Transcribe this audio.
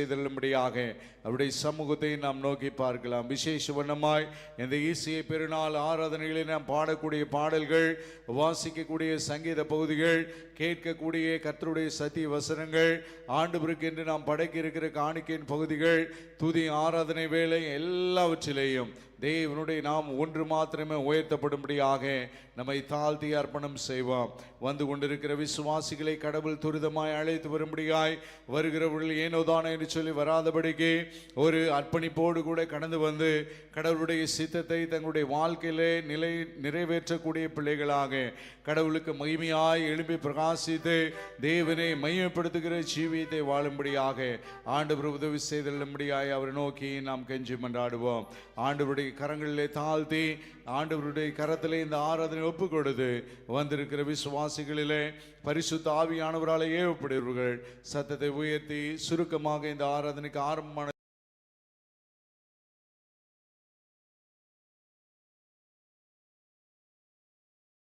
செய்தல்லும்படியாக அவருடைய சமூகத்தை நாம் நோக்கி பார்க்கலாம். விசேஷ வண்ணமாய் இந்த ஈசிய பெருநாள் ஆராதனைகளை நாம் பாடக்கூடிய பாடல்கள் வாசிக்கக்கூடிய சங்கீத பகுதிகள் கேட்கக்கூடிய கத்தருடைய சத்திய வசனங்கள் ஆண்டு என்று நாம் படைக்க இருக்கிற காணிக்கையின் பகுதிகள் துதி ஆராதனை வேலை எல்லாவற்றிலேயும் தேவனுடைய நாம் ஒன்று மாத்திரமே உயர்த்தப்படும்படியாக நம்மை தாழ்த்தி அர்ப்பணம் செய்வோம் வந்து கொண்டிருக்கிற விசுவாசிகளை கடவுள் துரிதமாய் அழைத்து வரும்படியாய் வருகிறவர்கள் ஏனோதானோ என்று சொல்லி வராதபடிக்கு ஒரு அர்ப்பணிப்போடு கூட கடந்து வந்து கடவுளுடைய சித்தத்தை தங்களுடைய வாழ்க்கையிலே நிலை நிறைவேற்றக்கூடிய பிள்ளைகளாக கடவுளுக்கு மகிமையாய் எழுப்பி பிரகாசித்து தேவனை மையப்படுத்துகிற ஜீவியத்தை வாழும்படியாக ஆண்டு உதவி செய்தல்லும்படியாய் அவரை நோக்கி நாம் கெஞ்சி மன்றாடுவோம். ஆண்டவருடைய கரங்களிலே தாழ்த்தி ஆண்டவருடைய கரத்திலே இந்த ஆராதனை ஒப்பு கொடுத்து வந்திருக்கிற விசுவாசிகளிலே பரிசுத்த ஆவியானவரால் ஏவப்படுவர்கள். சத்தத்தை உயர்த்தி சுருக்கமாக இந்த ஆராதனைக்கு ஆரம்பமான